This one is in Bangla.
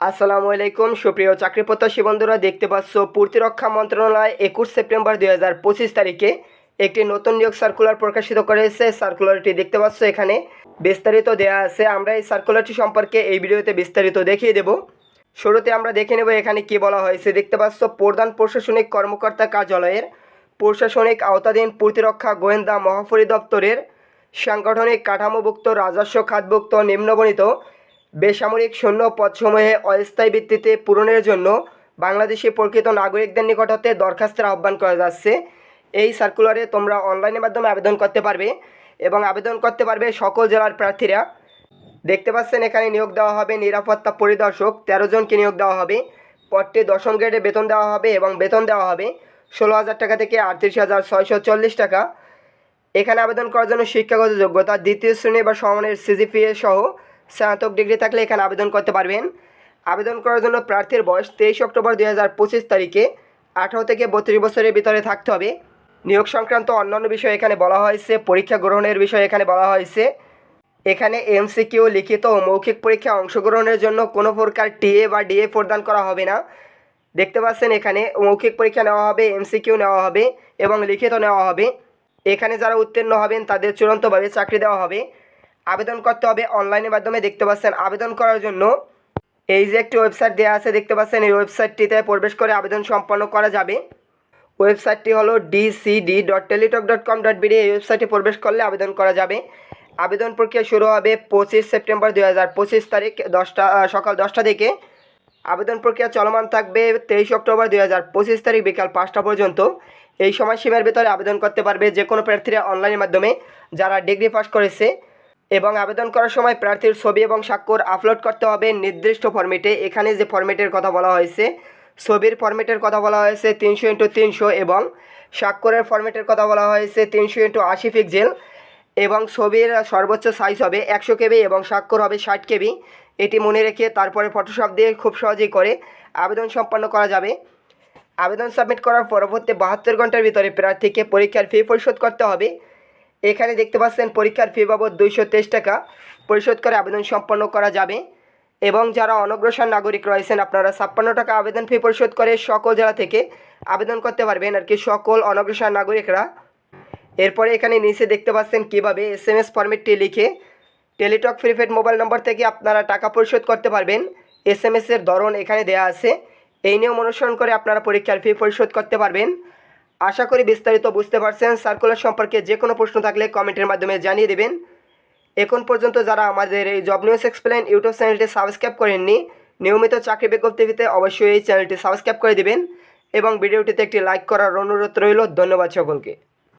আসসালামু আলাইকুম, সুপ্রিয় চাকরি প্রত্যাশী বন্ধুরা, দেখতে পাচ্ছ প্রতিরক্ষা মন্ত্রণালয় একুশ সেপ্টেম্বর দুই হাজার পঁচিশ তারিখে একটি নতুন নিয়োগ সার্কুলার প্রকাশিত করেছে। সার্কুলারটি দেখতে পাচ্ছ এখানে বিস্তারিত দেওয়া আছে। আমরা এই সার্কুলারটি সম্পর্কে এই ভিডিওতে বিস্তারিত দেখিয়ে দেব। শুরুতে আমরা দেখে নেব এখানে কি বলা হয়েছে। দেখতে পাচ্ছ প্রধান প্রশাসনিক কর্মকর্তা কার্যালয়ের প্রশাসনিক আওতাধীন প্রতিরক্ষা গোয়েন্দা মহাপরিদপ্তরের সাংগঠনিক কাঠামোভুক্ত, রাজস্ব খাতভুক্ত, নিম্নবণিত বেসামরিক সৈন্য পদসমূহে অস্থায়ী ভিত্তিতে পূরণের জন্য বাংলাদেশি প্রকৃত নাগরিকদের নিকট হতে দরখাস্তের আহ্বান করা যাচ্ছে। এই সার্কুলারে তোমরা অনলাইনের মাধ্যমে আবেদন করতে পারবে এবং আবেদন করতে পারবে সকল জেলার প্রার্থীরা। দেখতে পাচ্ছেন, এখানে নিয়োগ দেওয়া হবে নিরাপত্তা পরিদর্শক, তেরো জনকে নিয়োগ দেওয়া হবে, পদটি দশম গ্রেডে বেতন দেওয়া হবে এবং বেতন দেওয়া হবে ষোলো হাজার টাকা থেকে আটত্রিশ হাজার ছয়শো চল্লিশ টাকা। এখানে আবেদন করার জন্য শিক্ষাগত যোগ্যতা, দ্বিতীয় শ্রেণি বা সমানের সিজিপিএ সহ স্নাতক ডিগ্রি থাকলে এখানে আবেদন করতে পারবেন। আবেদন করার জন্য প্রার্থীর বয়স তেইশ অক্টোবর দুই হাজার পঁচিশ তারিখে আঠারো থেকে বত্রিশ বছরের ভিতরে থাকতে হবে। নিয়োগ সংক্রান্ত অন্যান্য বিষয় এখানে বলা হয়েছে, পরীক্ষা গ্রহণের বিষয় এখানে বলা হয়েছে। এখানে এমসিকিউ, লিখিত ও মৌখিক পরীক্ষায় অংশগ্রহণের জন্য কোনো প্রকার টিএ বা ডিএ প্রদান করা হবে না। দেখতে পাচ্ছেন এখানে মৌখিক পরীক্ষা নেওয়া হবে, এমসিকিউ নেওয়া হবে এবং লিখিত নেওয়া হবে। এখানে যারা উত্তীর্ণ হবেন তাদের চূড়ান্তভাবে চাকরি দেওয়া হবে। আবেদন করতে হবে, অনলাইনের মাধ্যমে দেখতে পাচ্ছেন আবেদন করার জন্য। এই যে একটি ওয়েবসাইট দেওয়া আছে, দেখতে পাচ্ছেন এই ওয়েবসাইটটিতে প্রবেশ করে আবেদন সম্পন্ন করা যাবে। ওয়েবসাইটটি হলো DCD dot teletalk dot com dot BD এই ওয়েবসাইটে প্রবেশ করলে আবেদন করা যাবে। আবেদন প্রক্রিয়া শুরু হবে পঁচিশ সেপ্টেম্বর দুই হাজার পঁচিশ তারিখ দশটা সকাল দশটা থেকে। আবেদন প্রক্রিয়া চলমান থাকবে তেইশ অক্টোবর দুই হাজার পঁচিশ তারিখ বিকাল পাঁচটা পর্যন্ত। এই সময়সীমার ভিতরে আবেদন করতে পারবে যে কোনো প্রার্থীরা অনলাইনের মাধ্যমে যারা ডিগ্রি পাস করেছে। এবং আবেদন করার সময় প্রার্থীর ছবি এবং স্বাক্ষর আপলোড করতে হবে নির্দিষ্ট ফরম্যাটে। এখানে যে ফরম্যাটের কথা বলা হয়েছে, ছবির ফরম্যাটের কথা বলা হয়েছে তিনশো ইন্টু তিনশো এবং স্বাক্ষরের ফরম্যাটের কথা বলা হয়েছে তিনশো ইন্টু আশি পিক্সেল এবং ছবির সর্বোচ্চ সাইজ হবে একশো কেবি এবং স্বাক্ষর হবে ষাট কেবি। এটি মনে রেখে তারপরে ফটোশপ দিয়ে খুব সহজেই করে আবেদন সম্পন্ন করা যাবে। আবেদন সাবমিট করার পরবর্তী বাহাত্তর ঘণ্টার ভিতরে প্রার্থীকে পরীক্ষার ফি পরিশোধ করতে হবে। এখানে দেখতে পাচ্ছেন পরীক্ষার ফি বাবদ দুইশো তেইশ টাকা। পরিশোধ করে আবেদন সম্পন্ন করা যাবে। এবং যারা অনগ্রসর নাগরিক রয়েছেন, আপনারা ছাপ্পান্ন টাকা আবেদন ফি পরিশোধ করে সকল জেলা থেকে আবেদন করতে পারবেন। আর কি সকল অনগ্রসর নাগরিকরা। এরপরে এখানে নিচে দেখতে পাচ্ছেন কীভাবে এস এম এস ফরম্যাটটি লিখে টেলিটক প্রিপেড মোবাইল নম্বর থেকে আপনারা টাকা পরিশোধ করতে পারবেন। এস এম এসের ধরন এখানে দেওয়া আছে। এই নিয়ম অনুসরণ করে আপনারা পরীক্ষার ফি পরিশোধ করতে পারবেন। আশা করি বিস্তারিত বুঝতে পারছেন। সার্কুলার সম্পর্কে যে কোনো প্রশ্ন থাকলে কমেন্টের মাধ্যমে জানিয়ে দেবেন। এখন পর্যন্ত যারা আমাদের এই জব নিউজ এক্সপ্লেন ইউটিউব চ্যানেলটি সাবস্ক্রাইব করেননি, নিয়মিত চাকরি বিজ্ঞপ্তিতে পেতে অবশ্যই এই চ্যানেলটি সাবস্ক্রাইব করে দেবেন এবং ভিডিওটিতে একটি লাইক করার অনুরোধ রইল। ধন্যবাদ সকলকে।